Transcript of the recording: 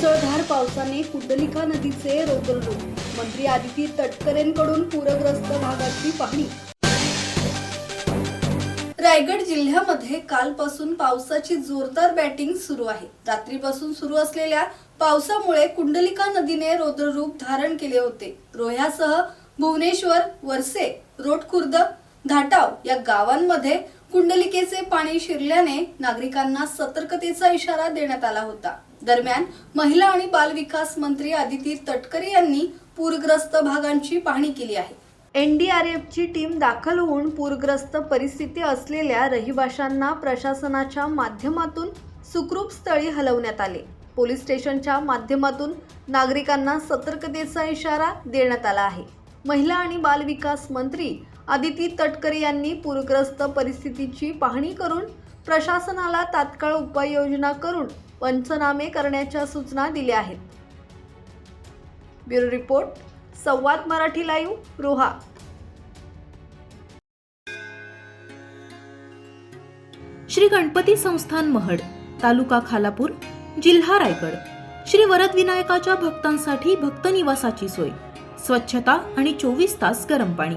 मुसळधार पावसाने कुंडलिका नदीचे रौद्ररूप मंत्री आदिती तटकरेंकडून पूरग्रस्त भागाची पाहणी. रायगड जिल्ह्यामध्ये कालपासून पावसाची जोरदार बॅटिंग सुरू आहे. रात्रीपासून सुरू असलेल्या पावसामुळे कुंडलिका नदीने रौद्ररूप धारण केले होते. रोह्यासह भुवनेश्वर वरसे रोटखुर्द धाटाव या गावांमध्ये कुंडलिकेचे पाणी शिरल्याने नागरिकांना सतर्कतेचा इशारा देण्यात आला होता. दरम्यान महिला आणि बालविकास मंत्री आदिती तटकरे यांनी पूरग्रस्त भागांची पाहणी केली आहे. एनडीआरएफची टीम दाखल होऊन पूरग्रस्त परिस्थिती असलेल्या रहिवाशांना प्रशासनाच्या माध्यमातून सुखरूप स्थळी हलवण्यात आले. पोलीस स्टेशनच्या माध्यमातून नागरिकांना सतर्कतेचा इशारा देण्यात आला आहे. महिला आणि बालविकास मंत्री आदिती तटकरे यांनी पूरग्रस्त परिस्थितीची पाहणी करून प्रशासनाला तात्काळ उपाययोजना करून पंचनामे करण्याच्या सूचना दिल्या आहेत. Bureau report Samvad Marathi live Roha. Shri Ganpati संस्थान महड तालुका खालापूर जिल्हा रायगड. श्री वरद विनायकाच्या भक्तांसाठी भक्त निवासाची सोय. स्वच्छता आणि चोवीस तास गरम पाणी.